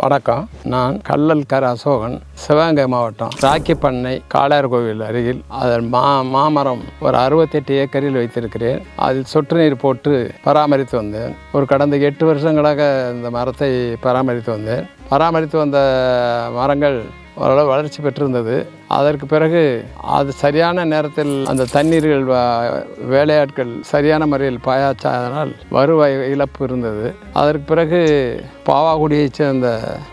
வணக்கம். நான் கல்லல் கர அசோகன் சிவகங்கை மாவட்டம் ராக்கிப்பண்ணை காளையார் கோவில் அருகில் அதன் மா மாமரம் ஒரு அறுபத்தெட்டு ஏக்கரில் வைத்திருக்கிறேன். அதில் சொட்டு நீர் போட்டு பராமரித்து வந்தேன். ஒரு கடந்த எட்டு வருஷங்களாக இந்த மரத்தை பராமரித்து வந்தேன். பராமரித்து வந்த மரங்கள் ஓரளவு வளர்ச்சி பெற்றிருந்தது. அதற்கு பிறகு அது சரியான நேரத்தில் அந்த தண்ணீர்கள் வேலையாட்கள் சரியான முறையில் பாயாச்சாதனால் வருவாய் இழப்பு இருந்தது. அதற்கு பிறகு பாவாகுடியைச் சேர்ந்த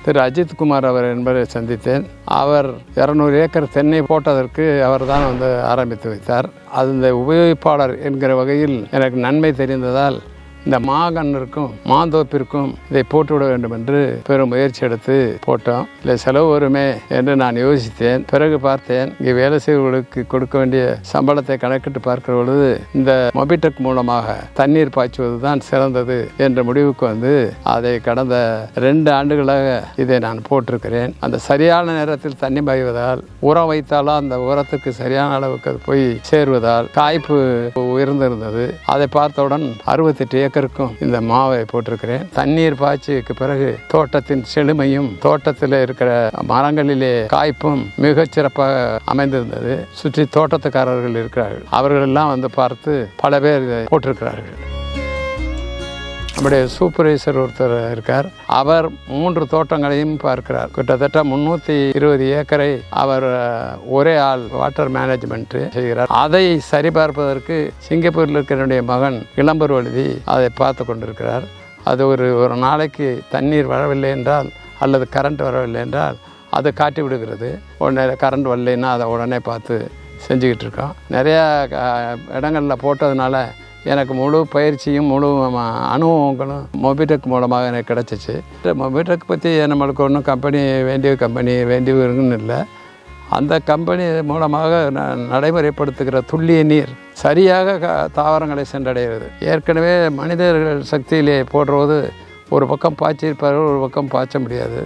திரு அஜித் குமார் அவர் என்பதை சந்தித்தேன். அவர் இரநூறு ஏக்கர் தென்னை போட்டதற்கு அவர் தான் வந்து ஆரம்பித்து வைத்தார். அது இந்த உபயோகிப்பாளர் என்கிற வகையில் எனக்கு நன்மை தெரிந்ததால் இந்த மாகன்னிற்கும் மாந்தோப்பிற்கும் இதை போட்டுவிட வேண்டும் என்று பெரும் முயற்சி எடுத்து போட்டோம். இல்லை செலவு வருமே என்று நான் யோசித்தேன். பிறகு பார்த்தேன் இங்கே வேலை செய்வர்களுக்கு கொடுக்க வேண்டிய சம்பளத்தை கணக்கிட்டு பார்க்கிற பொழுது இந்த மொபிடெக் மூலமாக தண்ணீர் பாய்ச்சுவது தான் சிறந்தது என்ற முடிவுக்கு வந்து அதை கடந்த ரெண்டு ஆண்டுகளாக இதை நான் போட்டிருக்கிறேன். அந்த சரியான நேரத்தில் தண்ணி பாய்வதால் உரம் வைத்தாலும் அந்த உரத்துக்கு சரியான அளவுக்கு அது போய் சேருவதால் காய்ப்பு உயர்ந்திருந்தது. அதை பார்த்தவுடன் அறுபத்தெட்டு ஏக்கருக்கும் இந்த மாவை போட்டிருக்கிறேன். தண்ணீர் பாய்ச்சிக்கு பிறகு தோட்டத்தின் செழுமையும் தோட்டத்தில் இருக்கிற மரங்களிலே காய்ப்பும் மிக சிறப்பாக அமைந்திருந்தது. சுற்றி தோட்டத்துக்காரர்கள் இருக்கிறார்கள். அவர்கள் எல்லாம் வந்து பார்த்து பல பேர் இதை போட்டிருக்கிறார்கள். நம்முடைய சூப்பர்வைசர் ஒருத்தர் இருக்கார். அவர் மூன்று தோட்டங்களையும் பார்க்கிறார். கிட்டத்தட்ட முன்னூற்றி இருபது ஏக்கரை அவர் ஒரே ஆள் வாட்டர் மேனேஜ்மெண்ட் செய்கிறார். அதை சரிபார்ப்பதற்கு சிங்கப்பூரில் இருக்கிற என்னுடைய மகன் இளம்பர் எழுதி அதை பார்த்து கொண்டிருக்கிறார். அது ஒரு ஒரு நாளைக்கு தண்ணீர் வரவில்லை என்றால் அல்லது கரண்ட் வரவில்லை என்றால் அதை காட்டி விடுகிறது. உடனே கரண்ட் வரலைன்னா அதை உடனே பார்த்து செஞ்சுக்கிட்டு இருக்கோம். நிறையா இடங்களில் போட்டதுனால எனக்கு முழு பயிற்சியும் முழு அனுபவங்களும் மொபிடெக் மூலமாக எனக்கு கிடச்சிச்சு. மொபிடெக் பற்றி நம்மளுக்கு ஒன்றும் கம்பெனி வேண்டிய கம்பெனி வேண்டியவருன்னு இல்லை. அந்த கம்பெனி மூலமாக நடைமுறைப்படுத்துகிற துல்லிய நீர் சரியாக தாவரங்களை சென்றடைகிறது. ஏற்கனவே மனிதர்கள் சக்தியிலே போடுறது ஒரு பக்கம் பாய்ச்சிருப்பார்கள் ஒரு பக்கம் பாய்ச்ச முடியாது.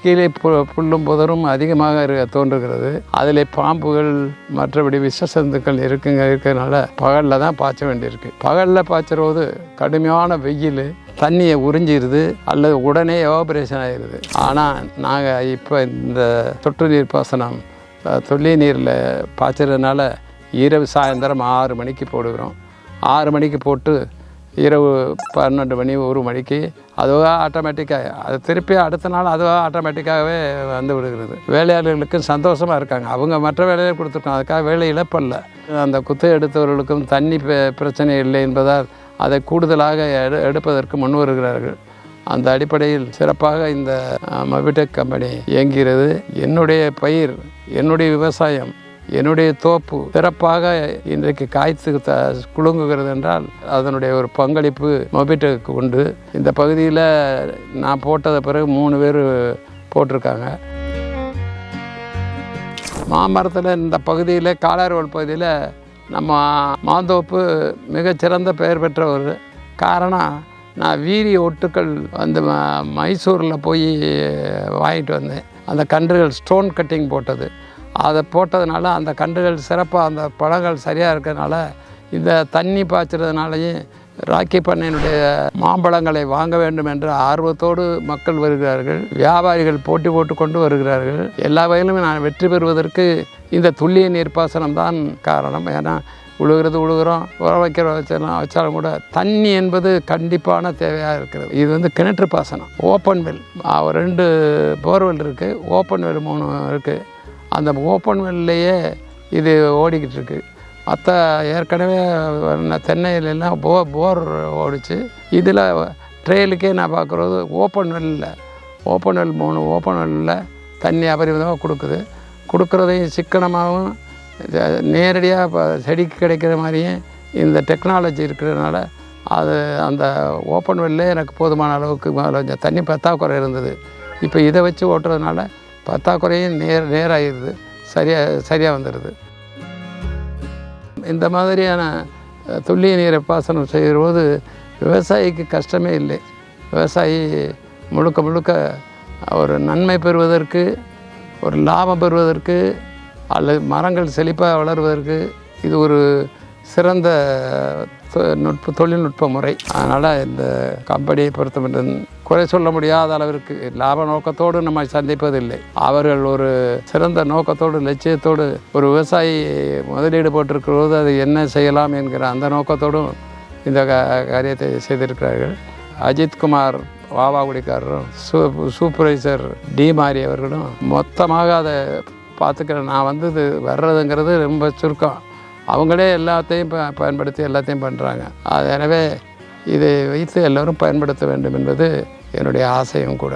கீழே பு புல்லும் புதரும் அதிகமாக தோன்றுகிறது. அதில் பாம்புகள் மற்றபடி விஷசந்துக்கள் இருக்குங்க இருக்கிறதுனால பகலில் தான் பாய்ச்ச வேண்டியிருக்கு. பகலில் பாய்ச்சறது கடுமையான வெயில் தண்ணியை உறிஞ்சிருது அல்லது உடனே எவாபரேஷன் ஆகிடுது ஆனால் நாங்கள் இப்போ இந்த சொட்டு நீர் பாசனம் தொல்லி நீரில் பாய்ச்சறதுனால இரவு சாயந்தரம் ஆறு மணிக்கு போடுகிறோம். ஆறு மணிக்கு போட்டு இரவு பன்னெண்டு மணி ஒரு மணிக்கு அதுவாக ஆட்டோமேட்டிக்காக அது திருப்பி அடுத்த நாள் அதுவாக ஆட்டோமேட்டிக்காகவே வந்து விடுகிறது. வேலையாளர்களுக்கும் சந்தோஷமாக இருக்காங்க. அவங்க மற்ற வேலையை கொடுத்துருக்காங்க. அதுக்காக வேலை இழப்பல்ல. அந்த குத்தை எடுத்தவர்களுக்கும் தண்ணி பிரச்சனை இல்லை என்பதால் அதை கூடுதலாக எடு எடுப்பதற்கு முன் வருகிறார்கள். அந்த அடிப்படையில் சிறப்பாக இந்த மபிடெக் கம்பெனி இயங்குகிறது. என்னுடைய பயிர் என்னுடைய விவசாயம் என்னுடைய தோப்பு சிறப்பாக இன்றைக்கு காய்த்து த குலுங்குகிறது என்றால் அதனுடைய ஒரு பங்களிப்பு மொபிடெக்கு உண்டு. இந்த பகுதியில் நான் போட்டதை பிறகு மூணு பேர் போட்டிருக்காங்க. மாமரத்தில் இந்த பகுதியில் காலாறுவல் பகுதியில் நம்ம மாந்தோப்பு மிகச்சிறந்த பெயர் பெற்ற ஒரு காரணம் நான் வீரிய ஒட்டுக்கள் அந்த ம- மைசூரில் போய் வாங்கிட்டு வந்தேன். அந்த கன்றுகள் ஸ்டோன் கட்டிங் போட்டது. அதை போட்டதுனால அந்த கன்றுகள் சிறப்பாக அந்த பழங்கள் சரியாக இருக்கிறதுனால இந்த தண்ணி பாய்ச்சறதுனாலையும் ராக்கி பண்ணையினுடைய மாம்பழங்களை வாங்க வேண்டும் என்ற ஆர்வத்தோடு மக்கள் வருகிறார்கள். வியாபாரிகள் போட்டி போட்டு கொண்டு வருகிறார்கள். எல்லா வகையிலுமே நான் வெற்றி பெறுவதற்கு இந்த துல்லிய நீர்ப்பாசனம் தான் காரணம். ஏன்னா உழுகிறது உழுகிறோம் உரம் வைக்கிற வச்சாலும் வச்சாலும் கூட தண்ணி என்பது கண்டிப்பான தேவையாக இருக்கிறது. இது வந்து கிணற்று பாசனம் ஓப்பன் வெல். ரெண்டு போர்வெல் இருக்குது ஓப்பன் வெல் மூணு இருக்குது அந்த ஓப்பன் வெல்லையே இது ஓடிக்கிட்டு இருக்கு மற்ற ஏற்கனவே தென்னையிலெல்லாம் போ போர் ஓடிச்சு. இதில் ட்ரெயிலுக்கே நான் பார்க்குறது ஓப்பன் வெல்லில் ஓப்பன் வெல் மூணு ஓப்பன் வெல்லில் தண்ணி அபரிமிதமாக கொடுக்குது. கொடுக்குறதையும் சிக்கனமாகவும் நேரடியாக இப்போ செடிக்கு கிடைக்கிற மாதிரியும் இந்த டெக்னாலஜி இருக்கிறதுனால அது அந்த ஓப்பன் வெல்லே எனக்கு போதுமான அளவுக்கு தண்ணி பற்றாக்குறை இருந்தது. இப்போ இதை வச்சு ஓட்டுறதுனால பற்றாக்குறையும் நேர் நேராகிடுது சரியாக சரியாக வந்துடுது இந்த மாதிரியான துள்ளிய துல்லிய நீரை பாசனம் செய்கிறபோது விவசாயிக்கு கஷ்டமே இல்லை. விவசாயி முழுக்க முழுக்க ஒரு நன்மை பெறுவதற்கு ஒரு லாபம் பெறுவதற்கு அல்லது மரங்கள் செழிப்பாக வளர்வதற்கு இது ஒரு சிறந்த தொ- நுட்ப தொழில்நுட்ப முறை. அதனால் இந்த கம்பெனியை பொறுத்தமட்டும் குறை சொல்ல முடியாத அளவிற்கு லாப நோக்கத்தோடு நம்ம சந்திப்பதில்லை. அவர்கள் ஒரு சிறந்த நோக்கத்தோடு லட்சியத்தோடு ஒரு விவசாயி முதலீடு போட்டிருக்கிறபோது அது என்ன செய்யலாம் என்கிற அந்த நோக்கத்தோடும் இந்த காரியத்தை செய்திருக்கிறார்கள். அஜித்குமார் வாவாகுடிக்காரரும் சூ சூப்பர்வைசர் டி மாரி அவர்களும் மொத்தமாக அதை பார்த்துக்கிறேன் நான் வந்து இது வர்றதுங்கிறது ரொம்ப சுருக்கம். அவங்களே எல்லாத்தையும் ப பயன்படுத்தி எல்லாத்தையும் பண்ணுறாங்க அது எனவே இதை வைத்து எல்லோரும் பயன்படுத்த வேண்டும் என்பது என்னுடைய ஆசையும் கூட.